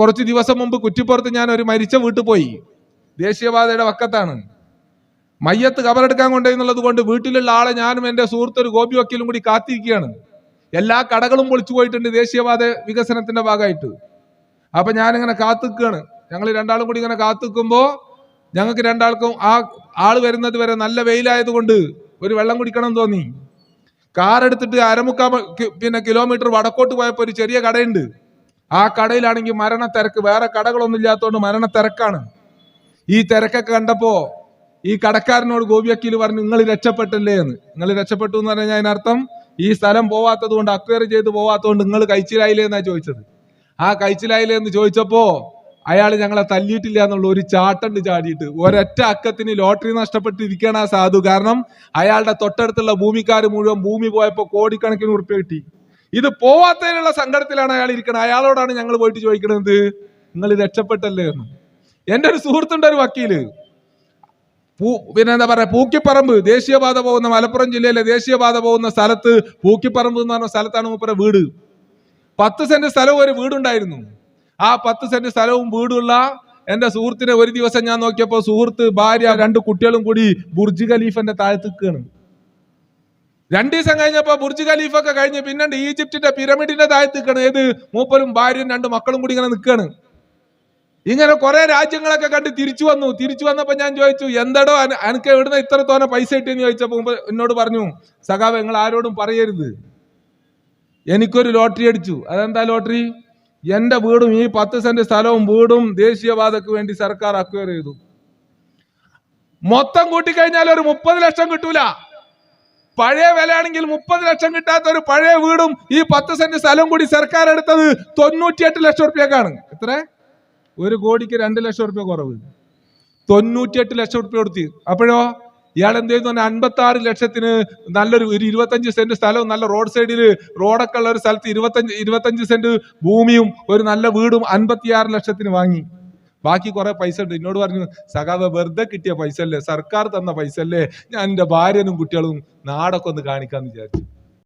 കുറച്ച് ദിവസം മുമ്പ് കുറ്റിപ്പുറത്ത് ഞാൻ ഒരു മരിച്ച വീട്ടിൽ പോയി. ദേശീയപാതയുടെ വക്കത്താണ്. മയ്യത്ത് കബറെടുക്കാൻ കൊണ്ടേന്നുള്ളത് കൊണ്ട് വീട്ടിലുള്ള ആളെ ഞാനും എന്റെ സുഹൃത്തൊരു ഗോപി വക്കീലും കൂടി കാത്തിരിക്കുകയാണ്. എല്ലാ കടകളും പൊളിച്ചു പോയിട്ടുണ്ട് ദേശീയപാത വികസനത്തിന്റെ ഭാഗമായിട്ട്. അപ്പൊ ഞാനിങ്ങനെ കാത്തിക്കുകയാണ്. ഞങ്ങൾ രണ്ടാളും കൂടി ഇങ്ങനെ കാത്തിക്കുമ്പോ ഞങ്ങൾക്ക് രണ്ടാൾക്കും ആ ആൾ വരുന്നത് വരെ നല്ല വെയിലായതുകൊണ്ട് ഒരു വെള്ളം കുടിക്കണം തോന്നി. കാർ എടുത്തിട്ട് അരമുക്കാ പിന്നെ കിലോമീറ്റർ വടക്കോട്ട് പോയപ്പോൾ ഒരു ചെറിയ കടയുണ്ട്. ആ കടയിലാണെങ്കിൽ മരണത്തിരക്ക്. വേറെ കടകളൊന്നും ഇല്ലാത്തതുകൊണ്ട് മരണത്തിരക്കാണ്. ഈ തിരക്കൊക്കെ കണ്ടപ്പോ ഈ കടക്കാരനോട് ഗോപിയക്കീൽ പറഞ്ഞു നിങ്ങൾ രക്ഷപ്പെട്ടല്ലേ? എന്ന്. നിങ്ങൾ രക്ഷപ്പെട്ടു എന്ന് പറഞ്ഞാൽ അതിനർത്ഥം ഈ സ്ഥലം പോവാത്തത് കൊണ്ട് അക്വയർ ചെയ്ത് പോവാത്തതുകൊണ്ട് നിങ്ങൾ കഴിച്ചിലായില്ലേ എന്നാ ചോദിച്ചത്. ആ കഴിച്ചിലായില്ലേ എന്ന് ചോദിച്ചപ്പോ അയാൾ ഞങ്ങളെ തല്ലിയിട്ടില്ല എന്നുള്ള ഒരു ചാട്ടണ്ട് ചാടിയിട്ട് ഒരൊറ്റ അക്കത്തിന് ലോട്ടറി നഷ്ടപ്പെട്ടിരിക്കുകയാണ് ആ സാധു. കാരണം അയാളുടെ തൊട്ടടുത്തുള്ള ഭൂമിക്കാർ മുഴുവൻ ഭൂമി പോയപ്പോ കോടിക്കണക്കിന് ഉറുപ്പ്യ കിട്ടി. ഇത് പോവാത്തതിനുള്ള സങ്കടത്തിലാണ് അയാൾ ഇരിക്കുന്നത് അയാളോടാണ് ഞങ്ങൾ പോയിട്ട് ചോദിക്കുന്നത് നിങ്ങൾ രക്ഷപ്പെട്ടല്ലേ? എന്ന്. എന്റെ ഒരു സുഹൃത്തുണ്ട് ഒരു വക്കീൽ. പൂ പിന്നെ എന്താ പറയാ പൂക്കിപ്പറമ്പ് ദേശീയപാത പോകുന്ന മലപ്പുറം ജില്ലയിലെ ദേശീയപാത പോകുന്ന സ്ഥലത്ത് പൂക്കിപ്പറമ്പ് എന്ന് പറഞ്ഞ സ്ഥലത്താണ് മൂപ്പര വീട്. പത്ത് സെന്റ് സ്ഥലവും ഒരു വീടുണ്ടായിരുന്നു. ആ പത്ത് സെന്റ് സ്ഥലവും വീടുള്ള എന്റെ സുഹൃത്തിനെ ഒരു ദിവസം ഞാൻ നോക്കിയപ്പോൾ സുഹൃത്ത് ഭാര്യ രണ്ട് കുട്ടികളും കൂടി ബുർജ് ഖലീഫന്റെ താഴെ നിൽക്കുകയാണ്. രണ്ടു ദിവസം കഴിഞ്ഞപ്പോ ബുർജ് ഖലീഫ ഒക്കെ കഴിഞ്ഞ് പിന്നെ ഈജിപ്തിന്റെ പിരമിഡിന്റെ താഴത്ത് നിൽക്കണം. ഏത്? മൂപ്പരും ഭാര്യയും രണ്ട് മക്കളും കൂടി ഇങ്ങനെ നിൽക്കാണ്. ഇങ്ങനെ കുറെ രാജ്യങ്ങളൊക്കെ കണ്ട് തിരിച്ചു വന്നു. തിരിച്ചു വന്നപ്പോ ഞാൻ ചോദിച്ചു എന്തടോ എനിക്ക് എവിടുന്ന ഇത്ര തോന്നെ പൈസ കിട്ടിയെന്ന് ചോദിച്ചപ്പോ എന്നോട് പറഞ്ഞു സഖാവ് നിങ്ങൾ ആരോടും പറയരുത്. എനിക്കൊരു ലോട്ടറി അടിച്ചു. അതെന്താ ലോട്ടറി? എന്റെ വീടും ഈ പത്ത് സെന്റ് സ്ഥലവും വീടും ദേശീയപാതക്ക് വേണ്ടി സർക്കാർ അക്വയർ ചെയ്തു. മൊത്തം കൂട്ടിക്കഴിഞ്ഞാൽ ഒരു മുപ്പത് ലക്ഷം കിട്ടൂല. പഴയ വിലയാണെങ്കിൽ മുപ്പത് ലക്ഷം കിട്ടാത്ത ഒരു പഴയ വീടും ഈ പത്ത് സെന്റ് സ്ഥലവും കൂടി സർക്കാർ എടുത്തത് തൊണ്ണൂറ്റിയെട്ട് ലക്ഷം റുപ്യക്കാണ്. എത്ര? ഒരു കോടിക്ക് രണ്ട് ലക്ഷം റുപ്യ കുറവ്. തൊണ്ണൂറ്റിയെട്ട് ലക്ഷം റുപ്യ കൊടുത്തി. അപ്പോഴോ? ഇയാൾ എന്ത് ചെയ്യുന്നു അൻപത്തി ആറ് ലക്ഷത്തിന് നല്ലൊരു ഒരു ഇരുപത്തഞ്ച് സെന്റ് സ്ഥലവും നല്ല റോഡ് സൈഡിൽ റോഡൊക്കെ ഉള്ള ഒരു സ്ഥലത്ത് ഇരുപത്തഞ്ച് ഇരുപത്തഞ്ച് സെന്റ് ഭൂമിയും ഒരു നല്ല വീടും അൻപത്തിയാറ് ലക്ഷത്തിന് വാങ്ങി. ബാക്കി കുറെ പൈസ ഉണ്ട്. എന്നോട് പറഞ്ഞു സഖാവ് വെറുതെ കിട്ടിയ പൈസ അല്ലേ? സർക്കാർ തന്ന പൈസ അല്ലേ? ഞാൻ എന്റെ ഭാര്യനും കുട്ടികളും നാടൊക്കെ ഒന്ന് കാണിക്കാന്ന് വിചാരിച്ചു.